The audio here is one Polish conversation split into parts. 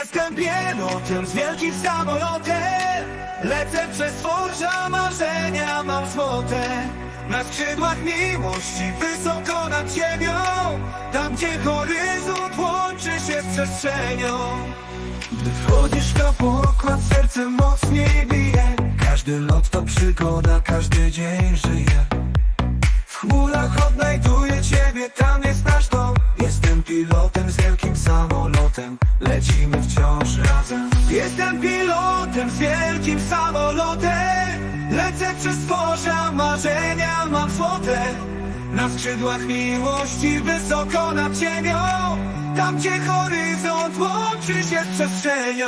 Jestem pilotem z wielkim samolotem. Lecę przez tworza marzenia mam złote. Na skrzydłach miłości wysoko nad ziemią. Tam gdzie horyzont łączy się z przestrzenią. Gdy wchodzisz na pokład serce mocniej bije. Każdy lot to przygoda, każdy dzień żyje. W chmurach odnajduję ciebie, tam jest nasz dom. Jestem pilotem z wielkim samolotem Lecimy wciąż razem. Jestem pilotem z wielkim samolotem. Lecę przez tworza, marzenia mam złote. Na skrzydłach miłości wysoko nad ziemią. Tam gdzie horyzont łączy się z przestrzenią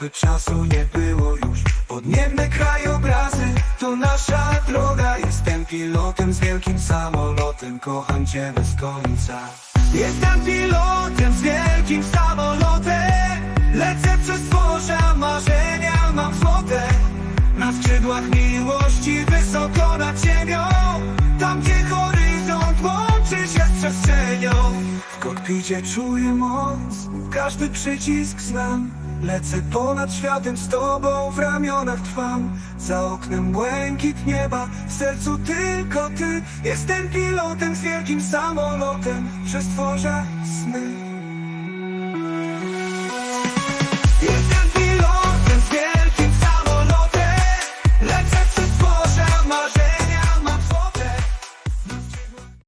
jakby czasu nie było już. Podniebne krajobrazy. To nasza droga. Jestem pilotem z wielkim samolotem, kocham cię bez końca. Jestem pilotem z wielkim samolotem. Lecę przez morza, marzenia mam złote. Na skrzydłach miłości, wysoko nad ziemią. Tam gdzie horyzont łączy się z przestrzenią. W kokpicie czuję moc, każdy przycisk znam Lecę ponad światem z tobą, w ramionach trwam. Za oknem błękit nieba, w sercu tylko ty. Jestem pilotem z wielkim samolotem, przestworzę sny